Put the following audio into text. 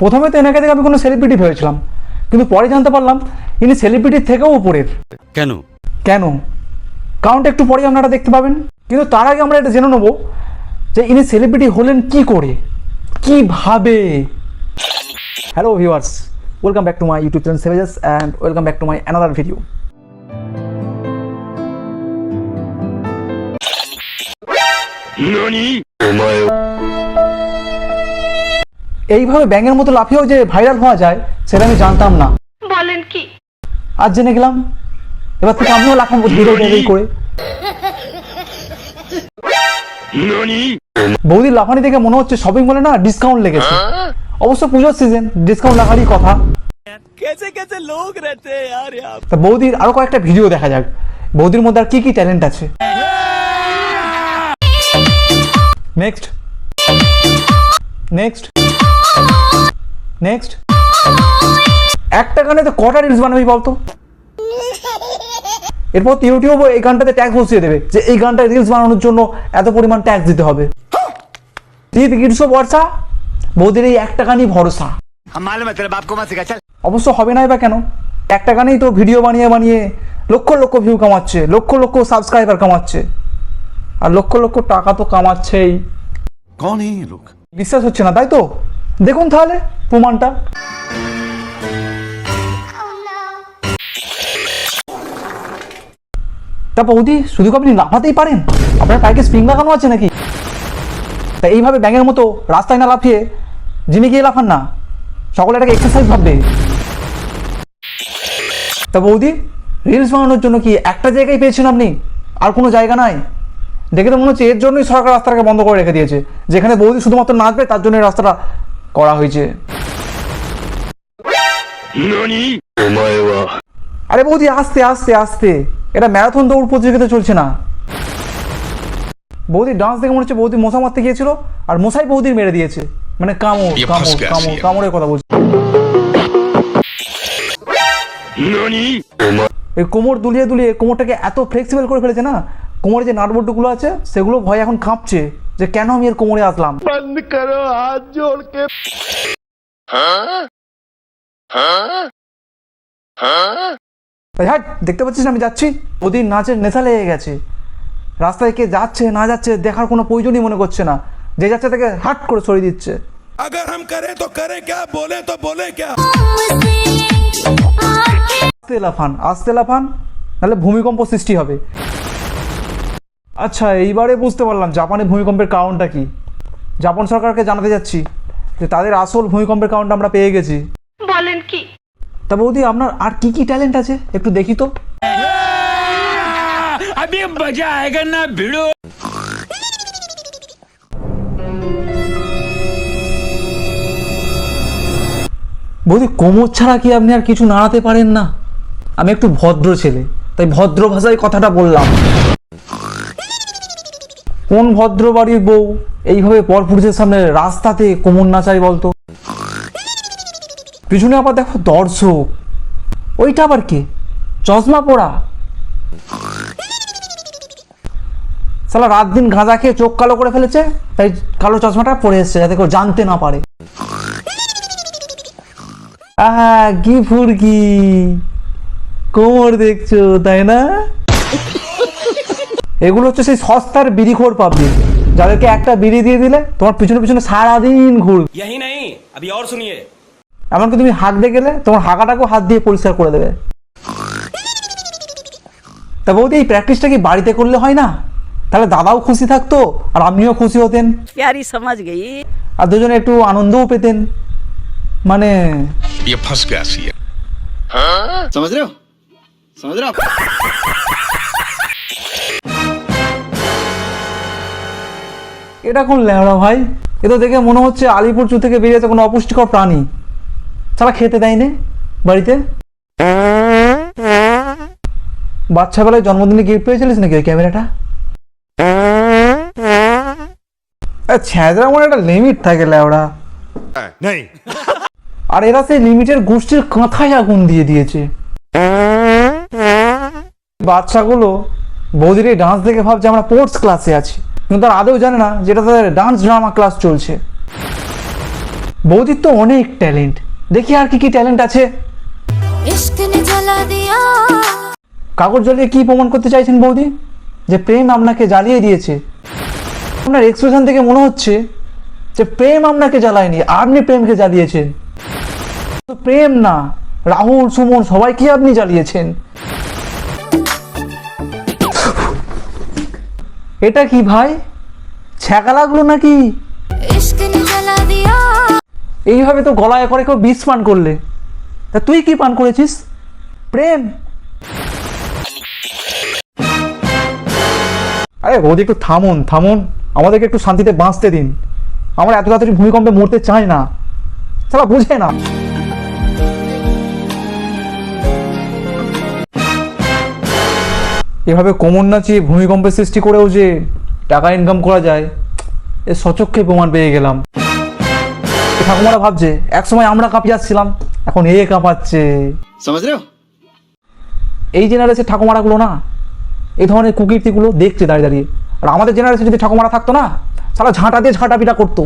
প্রথমে তো এনাকে দেখে আমি কোনো সেলিব্রিটি ভেবেছিলাম কিন্তু পরে জানতে পারলাম ইনি সেলিব্রিটির থেকেও উপরের। কেন? কেন? কারণটা একটু পরে আপনারা দেখতে পাবেন। কিন্তু তার আগে আমরা এটা জেনে নেব যে ইনি সেলিব্রিটি হলেন কি করে কীভাবে। Hello viewers welcome back to my YouTube channel সেভেজাস and welcome back to my another video এইভাবে ব্যাঙের মতো লাফিয়েও যে ভাইরাল হওয়া যায় সেটা আমি জানতাম না। বলেন কি? আজ জেনে গেলাম। এবার থেকে আমিও লাফাবো ধীরে ধীরে করে। বৌদির লাফানি দেখে মনে হচ্ছে শপিং মলে না ডিসকাউন্ট লেগেছে। অবশ্য পুজোর সিজন ডিসকাউন্ট লাগারই কথা। তা বৌদির আরও কয়েকটা ভিডিও দেখা যাক। বৌদির মধ্যে আর কি কি ট্যালেন্ট আছে? নেক্সট নেক্সট নেক্সট একটা গানে তো কটা রিলস বানাবি বলতো? এরপর ইউটিউব এই গানটাতে ট্যাক্স বসিয়ে দেবে যে এই গানটা রিলস বানানোর জন্য এত পরিমাণ ট্যাক্স দিতে হবে। শীত গ্রীষ্ম বর্ষা বৌদির এই একটা গানই ভরসা। অবশ্য হবে নাই বা কেন? একটা গানেই তো ভিডিও বানিয়ে বানিয়ে লক্ষ লক্ষ ভিউ কামাচ্ছে লক্ষ লক্ষ সাবস্ক্রাইবার কামাচ্ছে। আর লক্ষ লক্ষ টাকা তো কামাচ্ছেই। লোক বিশ্বাস হচ্ছে না তাই তো? দেখুন তাহলে প্রমাণটা। তা বৌদি, শুধু আপনি লাফাতেই পারেন? আপনার পায়ে স্প্রিং লাগানো আছে নাকি? তা এইভাবে ব্যাঙের মতো রাস্তায় না লাফিয়ে জিমে গিয়ে লাফান না। সকলে এটাকে এক্সারসাইজ ভাববে। তা বৌদি রিলস বানানোর জন্য কি একটা জায়গায় পেয়েছেন আপনি? আর কোনো জায়গা নাই? দেখে তো মনে হচ্ছে এর জন্যই সরকার রাস্তাটাকে বন্ধ করে রেখে দিয়েছে। যেখানে বৌদি শুধুমাত্র নাচবে, তার জন্য রাস্তাটা করা হয়েছে। আরে বৌদি আস্তে আস্তে আস্তে। এটা ম্যারাথন দৌড় প্রতিযোগিতা চলছে না। বৌদি ডান্স দেখে মনে হচ্ছে বৌদি মশা মারতে গিয়েছিল আর মশাই বৌদির মেরে দিয়েছে। মানে কামড় কামড় কামড় কামড়ের কথা বলছে। এই কোমর দুলিয়ে দুলিয়ে কোমরটাকে এত ফ্লেক্সিবল করে ফেলেছে না? কোমরের যে নাটবল্টুগুলো আছে সেগুলো ভয় এখন কাঁপছে। যে কেন আমি এর কোমরে আসলাম এই হাট দেখতে পাচ্ছিস না আমি যাচ্ছি ওদিন নাচের নেশা লেগে গেছে রাস্তায় কে যাচ্ছে না যাচ্ছে দেখার কোনো প্রয়োজনই মনে করছে না যে যাচ্ছে তাকে হাট করে সরিয়ে দিচ্ছে अगर हम करें तो करें क्या बोले तो बोले क्या আস্তে লাফান আস্তে লাফান নাহলে ভূমিকম্প সৃষ্টি হবে আচ্ছা এইবারে বুঝতে পারলাম জাপানে ভূমিকম্পের কারণটা কি। জাপান সরকারকে জানাতে যাচ্ছি যে তাদের আসল ভূমিকম্পের কারণটা আমরা পেয়ে গেছি। বলেন কি? তা বৌদি আপনার আর কি কি ট্যালেন্ট আছে? একটু দেখি তো। বৌদি কোমর ছাড়া কি আপনি আর কিছু নাড়াতে পারেন না? আমি একটু ভদ্র ছেলে তাই ভদ্র ভাষায় কথাটা বললাম। কোন ভদ্র বাড়ির বউ এইভাবে পরপুরুষের সামনে রাস্তাতে কোমর নাচাই বলতো? পিছনে আবার দেখো দর্শক। ওইটা আবার কে? চশমা পড়া সালা রাত দিন গাঁজা খেয়ে চোখ কালো করে ফেলেছে, তাই কালো চশমাটা পরে এসছে, যাতে কেউ জানতে না পারে। আহা, কি ফুরকি। কোমর দেখছ, তাই না? এগুলো হচ্ছে সেই সস্তার বিড়িখোর পাবলিক যাদেরকে একটা বিড়ি দিয়ে দিলে তোমার পিছনে পিছনে সারাদিন ঘুর यही नहीं अभी और सुनिए এমনকি তুমি হাঁকতে গেলে তোমার হাঁকাটাকেও হাত দিয়ে পরিষ্কার করে দেবে তা বৌদি এই প্র্যাকটিসটা কি বাড়িতে করলে হয় না তাহলে দাদাও খুশি থাকতো আর আপনিও খুশি হতেন प्यारी समझ गई আর দুজনে একটু আনন্দও পেতেন মানে ये फंस गया सी समझ रहे हो समझ रहे हो এটা কোন ল্যাংড়া ভাই? এ তো দেখে মনে হচ্ছে আলিপুর চু থেকে বেরিয়েছে কোনো অপুষ্টিকর প্রাণী। চালা খেতে দেয়নি বাড়িতে? বাচ্চা বেলায় জন্মদিনে গিফট পেয়েছিলিস নাকি ওই ক্যামেরাটা? ছ্যাঁচড়া মনে একটা লিমিট থাকে ল্যাওড়া। আর এরা সেই লিমিটের গোষ্ঠীর কাঁথায় আগুন দিয়ে দিয়েছে। বাচ্চাগুলো বৌদির ডান্স দেখে ভাবছে আমরা স্পোর্টস ক্লাসে আছি। কিন্তু তারা আদৌ জানে না যেটা তাদের ডান্স ড্রামা ক্লাস চলছে। বৌদির তো অনেক ট্যালেন্ট দেখি আর কি কি ট্যালেন্ট আছে। কাগজ জ্বলিয়ে কি প্রমাণ করতে চাইছেন বৌদি? যে প্রেম আপনাকে জ্বালিয়ে দিয়েছে। আপনার এক্সপ্রেশন থেকে মনে হচ্ছে যে প্রেম আপনাকে জ্বালায়নি আপনি প্রেমকে জ্বালিয়েছেন। প্রেম না রাহুল সুমন সবাইকে আপনি জ্বালিয়েছেন। এটা কি ভাই? ছ্যাঁকা লাগল নাকি এইভাবে তো গলায় করে কেউ বিষ পান করলে। তা তুই কি পান করেছিস? প্রেম। আরে ওদের একটু থামুন থামুন। আমাদেরকে একটু শান্তিতে বাঁচতে দিন। আমরা এত তাড়াতাড়ি ভূমিকম্পে মরতে চাই না। তারা বুঝে না। এভাবে কোমর নাচিয়ে ভূমিকম্পের সৃষ্টি করেও যে টাকা ইনকাম করা যায় এ সচক্ষে প্রমাণ পেয়ে গেলাম। ঠাকুমারা ভাবছে এক সময় আমরা কাঁপিয়ে যাচ্ছিলাম এখন এ কাঁপাচ্ছে। এই জেনারেশন ঠাকুমারাগুলো না এই ধরনের কুকীর্তিগুলো দেখছে দাঁড়িয়ে দাঁড়িয়ে। আর আমাদের জেনারেশন যদি ঠাকুমারা থাকতো না সারা ঝাঁটা দিয়ে ঝাঁটা পিটা করতো।